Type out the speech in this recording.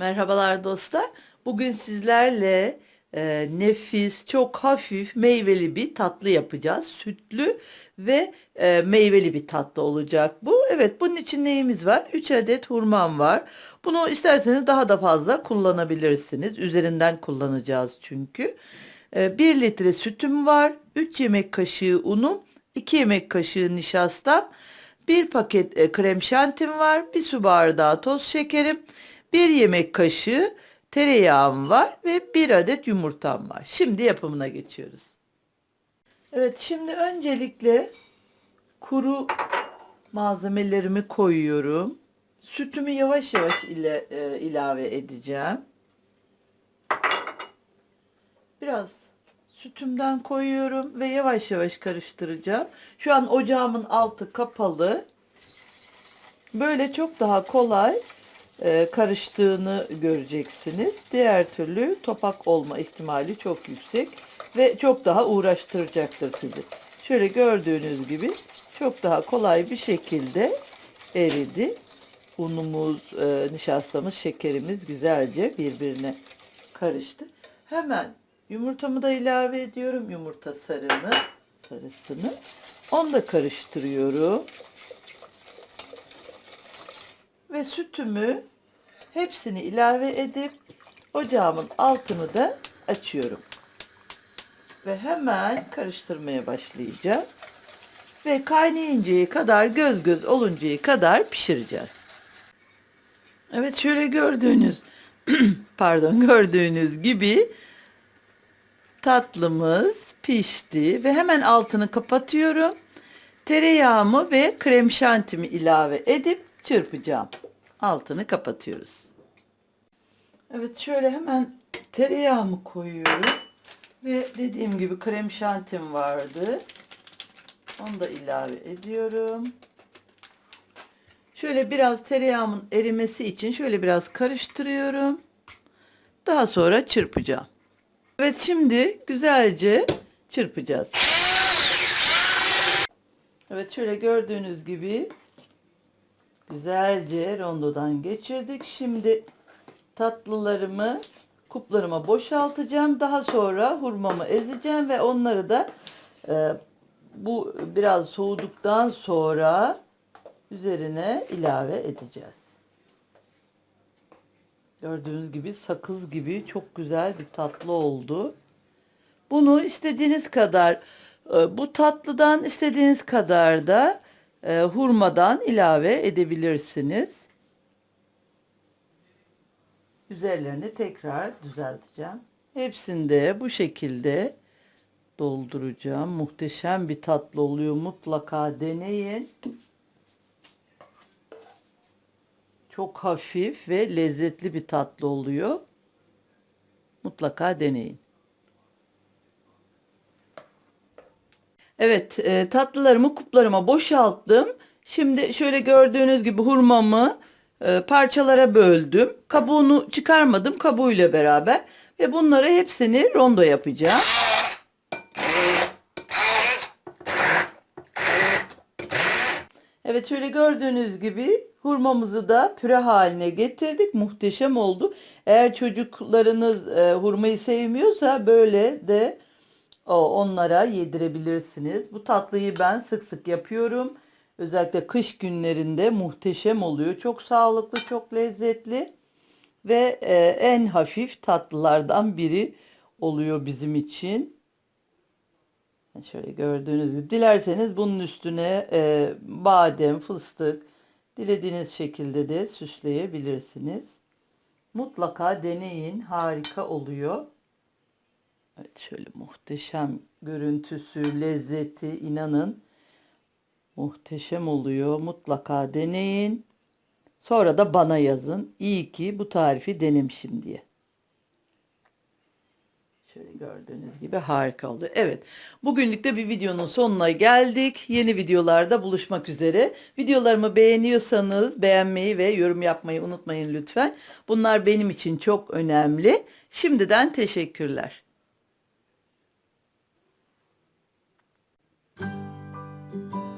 Merhabalar dostlar. Bugün sizlerle e, nefis, çok hafif meyveli bir tatlı yapacağız. Sütlü ve e, meyveli bir tatlı olacak bu. Evet, bunun için neyimiz var? 3 adet hurmam var. Bunu isterseniz daha da fazla kullanabilirsiniz. Üzerinden kullanacağız çünkü. 1 litre sütüm var. 3 yemek kaşığı unum, 2 yemek kaşığı nişastam. Bir paket e, krem şantim var. Bir su bardağı toz şekerim. Bir yemek kaşığı tereyağım var ve bir adet yumurtam var. Şimdi yapımına geçiyoruz. Evet şimdi öncelikle kuru malzemelerimi koyuyorum. Sütümü yavaş yavaş ile, e, ilave edeceğim. Biraz sütümden koyuyorum ve yavaş yavaş karıştıracağım. Şu an ocağımın altı kapalı. Böyle çok daha kolay karıştığını göreceksiniz. Diğer türlü topak olma ihtimali çok yüksek ve çok daha uğraştıracaktır sizi. Şöyle gördüğünüz gibi çok daha kolay bir şekilde eridi. Unumuz, e, nişastamız, şekerimiz güzelce birbirine karıştı. Hemen yumurtamı da ilave ediyorum. Yumurta sarını, sarısını. Onu da karıştırıyorum. Ve sütümü hepsini ilave edip ocağımın altını da açıyorum. Ve hemen karıştırmaya başlayacağım. Ve kaynayıncaya kadar göz göz oluncaya kadar pişireceğiz. Evet şöyle gördüğünüz pardon gördüğünüz gibi tatlımız pişti ve hemen altını kapatıyorum. Tereyağımı ve krem şantimi ilave edip çırpacağım. Altını kapatıyoruz. Evet şöyle hemen tereyağımı koyuyorum. Ve dediğim gibi krem şantim vardı. Onu da ilave ediyorum. Şöyle biraz tereyağımın erimesi için şöyle biraz karıştırıyorum. Daha sonra çırpacağım. Evet şimdi güzelce çırpacağız. Evet şöyle gördüğünüz gibi güzelce rondodan geçirdik. Şimdi tatlılarımı kuplarıma boşaltacağım. Daha sonra hurmamı ezeceğim ve onları da e, bu biraz soğuduktan sonra üzerine ilave edeceğiz. Gördüğünüz gibi sakız gibi çok güzel bir tatlı oldu. Bunu istediğiniz kadar e, bu tatlıdan istediğiniz kadar da e, hurmadan ilave edebilirsiniz. Üzerlerini tekrar düzelteceğim. Hepsini de bu şekilde dolduracağım. Muhteşem bir tatlı oluyor. Mutlaka deneyin. Çok hafif ve lezzetli bir tatlı oluyor. Mutlaka deneyin. Evet, e, tatlılarımı kuplarıma boşalttım. Şimdi şöyle gördüğünüz gibi hurmamı e, parçalara böldüm. Kabuğunu çıkarmadım kabuğuyla beraber ve bunları hepsini rondo yapacağım. Evet şöyle gördüğünüz gibi hurmamızı da püre haline getirdik. Muhteşem oldu. Eğer çocuklarınız e, hurmayı sevmiyorsa böyle de onlara yedirebilirsiniz. Bu tatlıyı ben sık sık yapıyorum. Özellikle kış günlerinde muhteşem oluyor. Çok sağlıklı, çok lezzetli ve e, en hafif tatlılardan biri oluyor bizim için. Şöyle gördüğünüz gibi dilerseniz bunun üstüne e, badem, fıstık dilediğiniz şekilde de süsleyebilirsiniz. Mutlaka deneyin. Harika oluyor. Evet şöyle muhteşem görüntüsü, lezzeti inanın muhteşem oluyor. Mutlaka deneyin. Sonra da bana yazın. İyi ki bu tarifi denemişim diye. Şöyle gördüğünüz gibi harika oldu. Evet bugünlük de bir videonun sonuna geldik. Yeni videolarda buluşmak üzere. Videolarımı beğeniyorsanız beğenmeyi ve yorum yapmayı unutmayın lütfen. Bunlar benim için çok önemli. Şimdiden teşekkürler. Thank you.